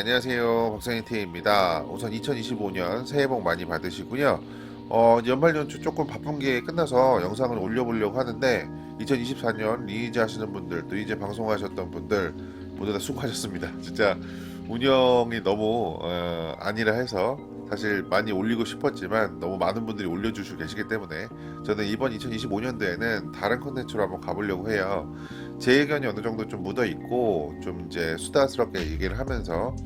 안녕하세요. 박상희T입니다. 우선 2025년 새해 복 많이 받으시고요. 어, 연말 연초 조금 바쁜 게 끝나서 영상을 올려보려고 하는데 2024년 리니지 하시는 분들 또 이제 방송하셨던 분들 모두 다 수고하셨습니다. 진짜 운영이 너무 어, 아니라 해서 사실 많이 올리고 싶었지만 너무 많은 분들이 올려주시고 계시기 때문에 저는 이번 2025년도에는 다른 컨텐츠로 한번 가보려고 해요. 제 의견이 어느 정도 좀 묻어 있고 좀 이제 수다스럽게 얘기를 하면서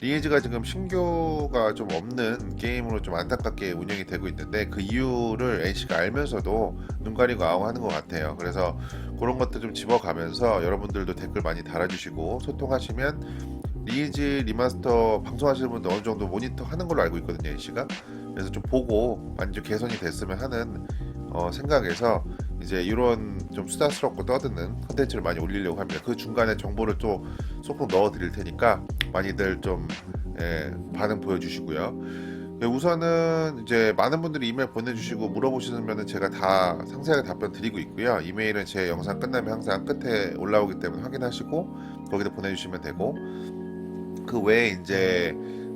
리니지가 지금 신규가 좀 없는 게임으로 좀 안타깝게 운영이 되고 있는데 그 이유를 NC가 알면서도 눈 가리고 아웅하는 것 같아요. 그래서 그런 것도 좀 집어가면서 여러분들도 댓글 많이 달아주시고 소통하시면 리니지 리마스터 방송하시는 분들 어느 정도 모니터 하는 걸로 알고 있거든요, NC가. 그래서 좀 보고 좀 개선이 됐으면 하는 어, 생각에서 이제 이런 좀 수다스럽고 떠드는 컨텐츠를 많이 올리려고 합니다. 그 중간에 정보를 또 쏙쏙 넣어 드릴 테니까 많이들 좀 예, 반응 보여주시고요. 예, 우선은 이제 많은 분들이 이메일 보내주시고 물어보시면은 제가 다 상세하게 답변 드리고 있고요. 이메일은 제 영상 끝나면 항상 끝에 올라오기 때문에 확인하시고 거기다 보내주시면 되고 그 외에 이제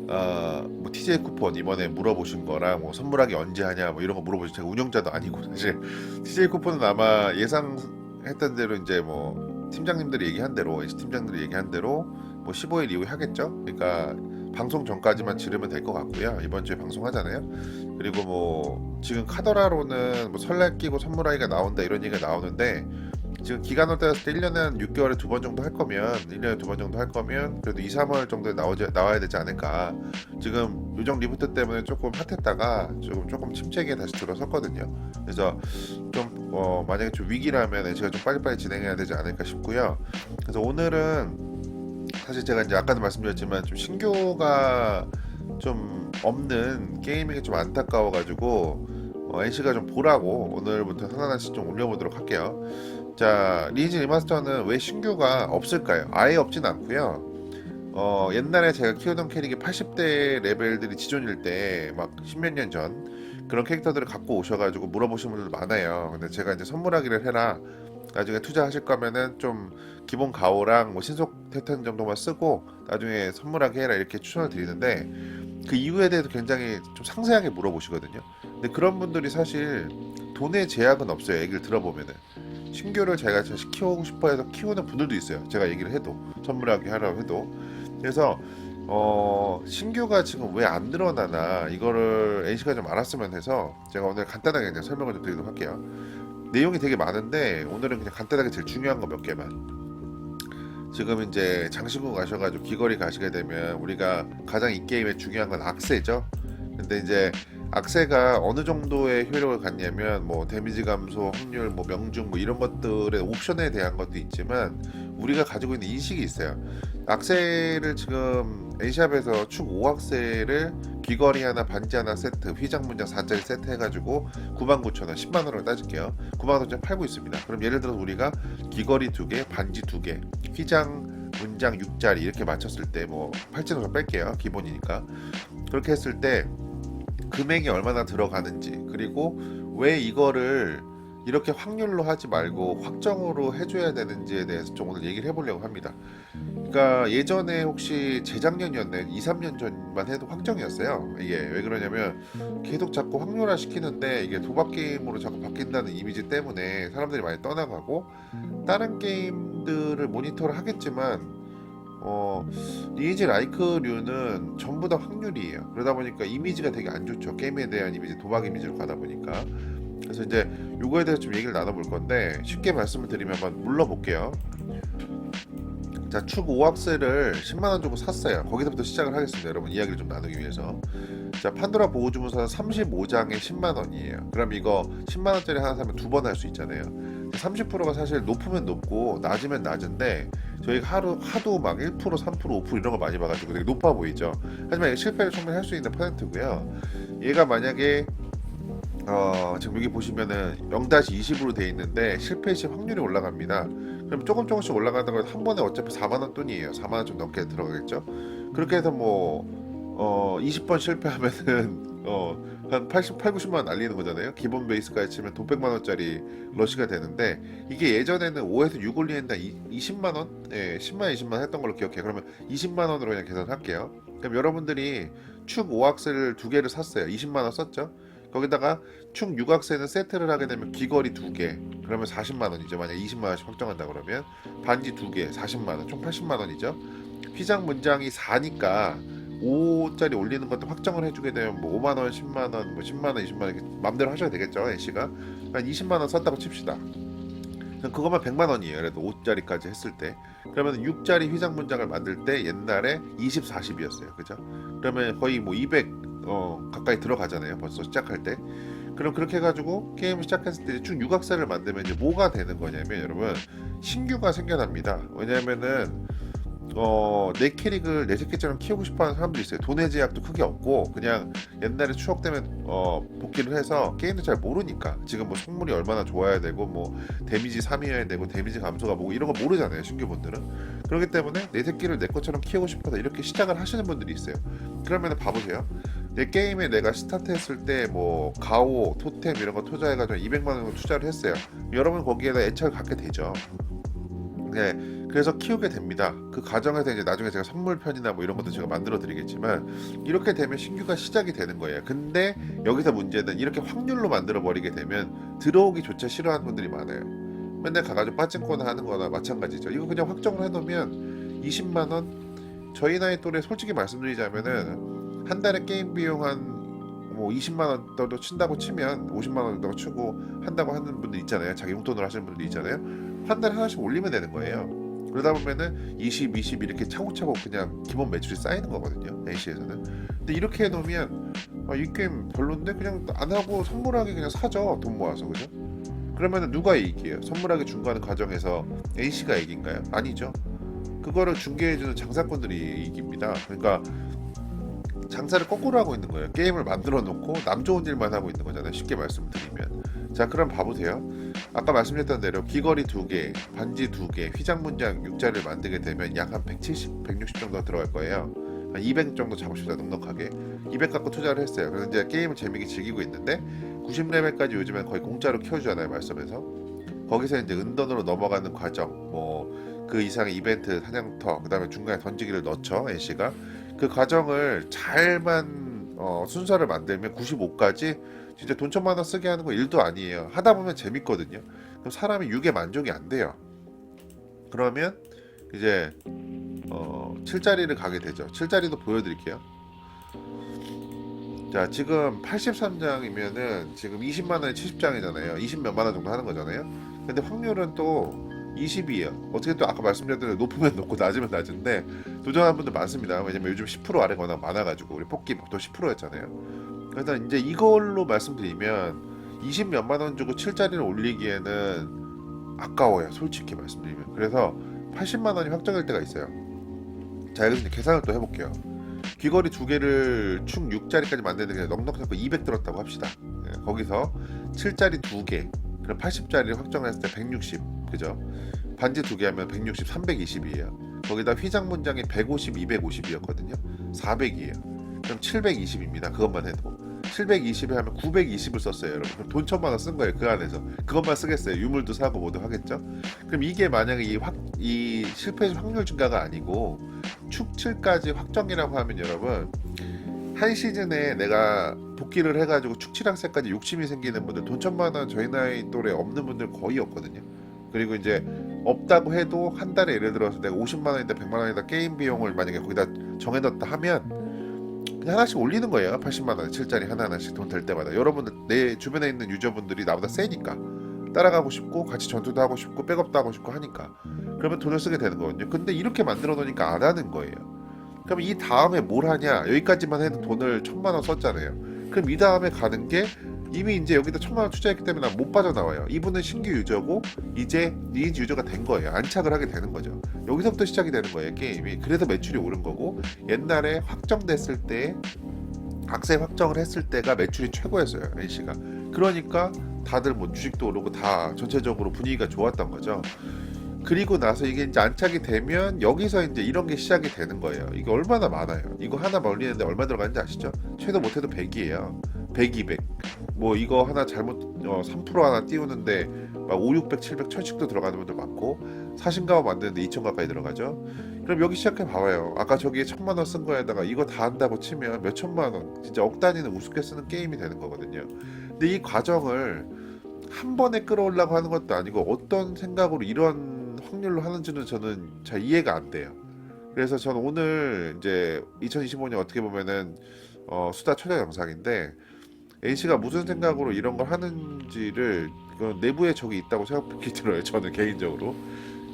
어뭐 TJ 쿠폰 이번에 물어보신 거랑 뭐 선물하기 언제 하냐 뭐 이런 거 물어보시 제가 운영자도 아니고 사실 TJ 쿠폰은 아마 예상했던 대로 이제 뭐 팀장님들이 얘기한 대로 팀장들이 얘기한 대로 뭐 15일 이후에 하겠죠. 그러니까 방송 전까지만 지르면 될 것 같고요. 이번 주에 방송하잖아요. 그리고 뭐 지금 카더라로는 뭐 설날 끼고 선물하기가 나온다 이런 얘기가 나오는데 지금 기간을 따졌을 때 1년에 한 6개월에 두 번 정도 할 거면 1년에 두 번 정도 할 거면 그래도 2, 3월 정도에 나오지, 나와야 되지 않을까. 지금 요정 리부트 때문에 조금 핫했다가 조금 조금 침체기에 다시 들어섰거든요. 그래서 좀 어, 만약에 좀 위기라면 제가 좀 빨리빨리 진행해야 되지 않을까 싶고요. 그래서 오늘은 사실 제가 이제 아까도 말씀드렸지만 좀 신규가 좀 없는 게임이 좀 안타까워가지고 어, NC가 좀 보라고 오늘부터 하나하나씩 좀 올려보도록 할게요. 자, 리니지 리마스터는 왜 신규가 없을까요? 아예 없진 않고요. 어, 옛날에 제가 키우던 캐릭이 80대 레벨들이 지존일 때 막 십몇 년 전 그런 캐릭터들을 갖고 오셔가지고 물어보시는 분들도 많아요. 근데 제가 이제 선물하기를 해라. 나중에 투자하실 거면은 좀 기본 가오랑 뭐 신속 태탄 정도만 쓰고 나중에 선물하게 해라 이렇게 추천을 드리는데 그 이유에 대해서 굉장히 좀 상세하게 물어보시거든요. 근데 그런 분들이 사실 돈의 제약은 없어요. 얘기를 들어보면은 신규를 제가 키우고 싶어 해서 키우는 분들도 있어요. 제가 얘기를 해도 선물하게 하라고 해도 그래서 어 신규가 지금 왜 안 늘어나나 이거를 NC가 좀 알았으면 해서 제가 오늘 간단하게 그냥 설명을 좀 드리도록 할게요. 내용이 되게 많은데 오늘은 그냥 간단하게 제일 중요한 거 몇 개만. 지금 이제 장신구 가셔가지고 귀걸이 가시게 되면 우리가 가장 이 게임에 중요한 건 악세죠. 근데 이제 악세가 어느 정도의 효력을 갖냐면 뭐 데미지 감소, 확률, 뭐 명중 뭐 이런 것들의 옵션에 대한 것도 있지만 우리가 가지고 있는 인식이 있어요. 악세를 지금 N샵에서 축 5악세를 귀걸이 하나, 반지 하나 세트, 휘장 문장 4짜리 세트 해가지고 99,000원, 10만 원으로 따질게요. 9만 원짜리 팔고 있습니다. 그럼 예를 들어서 우리가 귀걸이 두 개, 반지 두 개, 휘장 문장 6짜리 이렇게 맞췄을 때뭐 8,000원 뺄게요. 기본이니까. 그렇게 했을 때 금액이 얼마나 들어가는지 그리고 왜 이거를 이렇게 확률로 하지 말고 확정으로 해줘야 되는지에 대해서 좀 오늘 얘기를 해보려고 합니다. 그러니까 예전에 혹시 재작년이었네 2, 3년 전만 해도 확정이었어요. 이게 왜 그러냐면 계속 자꾸 확률화 시키는데 이게 도박 게임으로 자꾸 바뀐다는 이미지 때문에 사람들이 많이 떠나가고 다른 게임들을 모니터를 하겠지만 어 리니지 라이크류는 전부 다 확률이에요. 그러다 보니까 이미지가 되게 안 좋죠. 게임에 대한 이미지, 도박 이미지로 가다 보니까. 그래서 이제 요거에 대해서 좀 얘기를 나눠볼 건데 쉽게 말씀을 드리면 한번 물러볼게요. 자, 축 5악셀을 10만 원 주고 샀어요. 거기서부터 시작을 하겠습니다. 여러분 이야기를 좀 나누기 위해서. 자, 판도라 보호 주문서는 35장에 10만 원이에요. 그럼 이거 10만 원짜리 하나 사면 두 번 할 수 있잖아요. 30%가 사실 높으면 높고 낮으면 낮은데 저희가 하루 하도 막 1%, 3%, 5% 이런 거 많이 봐가지고 되게 높아 보이죠. 하지만 이게 실패를 충분히 할 수 있는 퍼센트고요. 얘가 만약에 어, 지금 여기 보시면은 0-20으로 돼 있는데 실패 시 확률이 올라갑니다. 그럼 조금 조금씩 올라가다가 한 번에 어차피 4만 원 돈이에요. 4만 원 좀 넘게 들어가겠죠. 그렇게 해서 뭐 어, 20번 실패하면은 어한 88, 90만 원 날리는 거잖아요. 기본 베이스까지 치면 돈 100만 원짜리 러시가 되는데 이게 예전에는 5에서 6 올리는데 20만 원, 예, 10만 20만 원 했던 걸로 기억해요. 그러면 20만 원으로 그냥 계산할게요. 그럼 여러분들이 축 5악셀 두 개를 샀어요. 20만 원 썼죠. 거기다가 축 6악셀은 세트를 하게 되면 귀걸이 두 개. 그러면 40만 원이죠. 만약 20만 원씩 확정한다 그러면 반지 두 개, 40만 원, 총 80만 원이죠. 휘장 문장이 4니까 5짜리 올리는 것도 확정을 해주게 되면 뭐 5만 원, 10만 원, 뭐 10만 원, 20만 원 이렇게 마음대로 하셔도 되겠죠, N 씨가. 한 20만 원 썼다고 칩시다. 그것만 100만 원이에요. 그래도 5짜리까지 했을 때. 그러면 6짜리 휘장 문장을 만들 때 옛날에 20, 40이었어요. 그죠? 그러면 거의 뭐 200 어, 가까이 들어가잖아요. 벌써 시작할 때. 그럼 그렇게 해가지고 게임을 시작했을 때쭉 육악사를 만들면 이제 뭐가 되는 거냐면 여러분 신규가 생겨납니다. 왜냐면은 어, 내 캐릭을 내 새끼처럼 키우고 싶어하는 사람들이 있어요. 돈의 제약도 크게 없고 그냥 옛날에 추억 때문에 어, 복귀를 해서 게임도 잘 모르니까 지금 뭐 성물이 얼마나 좋아야 되고 뭐 데미지 3이어야 되고 데미지 감소가 뭐고 이런 거 모르잖아요. 신규분들은 그렇기 때문에 내 새끼를 내 것처럼 키우고 싶어서 이렇게 시작을 하시는 분들이 있어요. 그러면 봐보세요. 내 게임에 내가 스타트했을 때 뭐 가오, 토템 이런 거 투자해가지고 200만 원 투자를 했어요. 여러분 거기에다 애착을 갖게 되죠. 네, 그래서 키우게 됩니다. 그 과정에서 이제 나중에 제가 선물 편이나 뭐 이런 것도 제가 만들어 드리겠지만 이렇게 되면 신규가 시작이 되는 거예요. 근데 여기서 문제는 이렇게 확률로 만들어 버리게 되면 들어오기조차 싫어하는 분들이 많아요. 맨날 가가지고 빠진코나 하는 거나 마찬가지죠. 이거 그냥 확정을 해놓으면 20만 원 저희 나이 또래 솔직히 말씀드리자면은 한 달에 게임 비용 한뭐 20만 원 정도 친다고 치면 50만 원 정도 치고 한다고 하는 분들 있잖아요. 자기 용돈으로 하시는 분들 있잖아요. 한 달에 하나씩 올리면 되는 거예요. 그러다 보면은 20, 20 이렇게 차곡차곡 그냥 기본 매출이 쌓이는 거거든요. NC에서는. 근데 이렇게 해놓으면 아, 이 게임 별론데 그냥 안 하고 선물하게 그냥 사죠. 돈 모아서 그죠? 그러면은 누가 이익이에요? 선물하게 중간에 과정에서 NC가 이익인가요? 아니죠. 그거를 중개해주는 장사꾼들이 이익입니다. 그러니까 장사를 거꾸로 하고 있는 거예요. 게임을 만들어 놓고 남 좋은 일만 하고 있는 거잖아요. 쉽게 말씀드리면. 자, 그럼 봐보세요. 아까 말씀드렸던 대로 귀걸이 두 개, 반지 두 개, 휘장 문장 6자를 만들게 되면 약 한 170, 160 정도 들어갈 거예요. 한 200 정도 잡으십시다, 넉넉하게. 200 갖고 투자를 했어요. 그래서 이제 게임을 재미있게 즐기고 있는데 90레벨까지 요즘엔 거의 공짜로 키워주잖아요, 말씀에서. 거기서 이제 은던으로 넘어가는 과정, 뭐 그 이상의 이벤트, 사냥터, 그 다음에 중간에 던지기를 넣죠, NC가. 그 과정을 잘만 어, 순서를 만들면 95까지 진짜 돈 천만 원 쓰게 하는 거 일도 아니에요. 하다 보면 재밌거든요. 그럼 사람이 6에 만족이 안 돼요. 그러면 이제 어, 7자리를 가게 되죠. 7자리도 보여드릴게요. 자, 지금 83장이면은 지금 20만 원에 70장이잖아요. 20 몇만 원 정도 하는 거잖아요. 근데 확률은 또 20이에요. 어떻게 또 아까 말씀드렸던 높으면 높고 낮으면 낮은데 도전하는 분들 많습니다. 왜냐면 요즘 10% 아래 워낙 많아가지고 우리 뽑기 목도 10%였잖아요. 그래서 이제 이걸로 말씀드리면 20 몇만 원 주고 7자리를 올리기에는 아까워요. 솔직히 말씀드리면. 그래서 80만 원이 확정될 때가 있어요. 자, 여기서 계산을 또 해볼게요. 귀걸이 두 개를 총 6자리까지 만드는데 그냥 넉넉하고 200 들었다고 합시다. 예, 거기서 7자리 두 개, 그럼 80자리를 확정했을 때 160, 그죠? 반지 두 개 하면 160, 320이에요. 거기다 휘장 문장이 150, 250이었거든요. 400이에요. 그럼 720입니다. 그것만 해도. 720에 하면 920을 썼어요, 여러분. 돈 천만 원 쓴 거예요, 그 안에서. 그것만 쓰겠어요. 유물도 사고 뭐도 하겠죠? 그럼 이게 만약에 이, 확, 이 실패 확률 증가가 아니고 축7까지 확정이라고 하면 여러분 한 시즌에 내가 복귀를 해가지고 축7학생까지 욕심이 생기는 분들 돈 천만 원 저희 나이 또래 없는 분들 거의 없거든요. 그리고 이제 없다고 해도 한 달에 예를 들어서 내가 50만 원이다 100만 원이다 게임 비용을 만약에 거기다 정해놨다 하면 하나씩 올리는 거예요. 80만 원 7짜리 하나 하나씩 돈 될 때마다. 여러분들 내 주변에 있는 유저분들이 나보다 세니까. 따라가고 싶고 같이 전투도 하고 싶고 백업도 하고 싶고 하니까. 그러면 돈을 쓰게 되는 거거든요. 근데 이렇게 만들어 놓으니까 안 하는 거예요. 그럼 이 다음에 뭘 하냐? 여기까지만 해도 돈을 천만 원 썼잖아요. 그럼 이 다음에 가는 게 이미 이제 여기다 천만 원 투자했기 때문에 난못 빠져나와요. 이분은 신규 유저고 이제 리니지 유저가 된 거예요. 안착을 하게 되는 거죠 여기서부터 시작이 되는 거예요 게임이 그래서 매출이 오른 거고 옛날에 확정됐을 때 악세 확정을 했을 때가 매출이 최고였어요 NC가 그러니까 다들 뭐 주식도 오르고 다 전체적으로 분위기가 좋았던 거죠 그리고 나서 이게 이제 안착이 되면 여기서 이제 이런 게 시작이 되는 거예요. 이게 얼마나 많아요. 이거 하나 멀리는데 얼마 들어가는지 아시죠? 최소 못해도 100이에요. 100, 200. 뭐 이거 하나 잘못 어, 3% 하나 띄우는데 막 5, 600, 700, 1000씩도 들어가는 분들 많고 사신가만 만드는데 2천 가까이 들어가죠. 그럼 여기 시작해 봐봐요. 아까 저기에 천만 원 쓴 거에다가 이거 다 한다고 치면 몇 천만 원, 진짜 억 단위는 우습게 쓰는 게임이 되는 거거든요. 근데 이 과정을 한 번에 끌어올라고 하는 것도 아니고 어떤 생각으로 이런 확률로 하는지는 저는 잘 이해가 안 돼요. 그래서 저는 오늘 이제 2025년 어떻게 보면은 어, 수다 초대 영상인데 NC가 무슨 생각으로 이런 걸 하는지를 그 내부에 적이 있다고 생각이 들어요. 저는 개인적으로.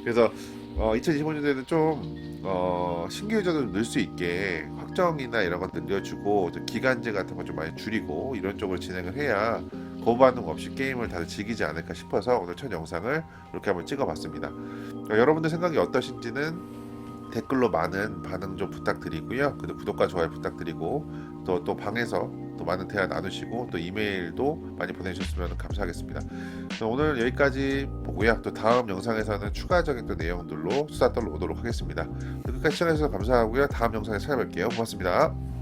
그래서 어, 2025년에는 좀 어, 신규 유저들 늘 수 있게 확정이나 이런 것 늘려주고 좀 기간제 같은 거 좀 많이 줄이고 이런 쪽으로 진행을 해야 거부반응 없이 게임을 다들 즐기지 않을까 싶어서 오늘 첫 영상을 이렇게 한번 찍어봤습니다. 어, 여러분들 생각이 어떠신지는 댓글로 많은 반응 좀 부탁드리고요. 구독과 좋아요 부탁드리고 또, 또 방에서 또 많은 대화 나누시고 또 이메일도 많이 보내주셨으면 감사하겠습니다. 오늘 여기까지 보고요. 또 다음 영상에서는 추가적인 또 내용들로 수다 떨러 오도록 하겠습니다. 끝까지 시청해주셔서 감사하고요. 다음 영상에 찾아뵐게요. 고맙습니다.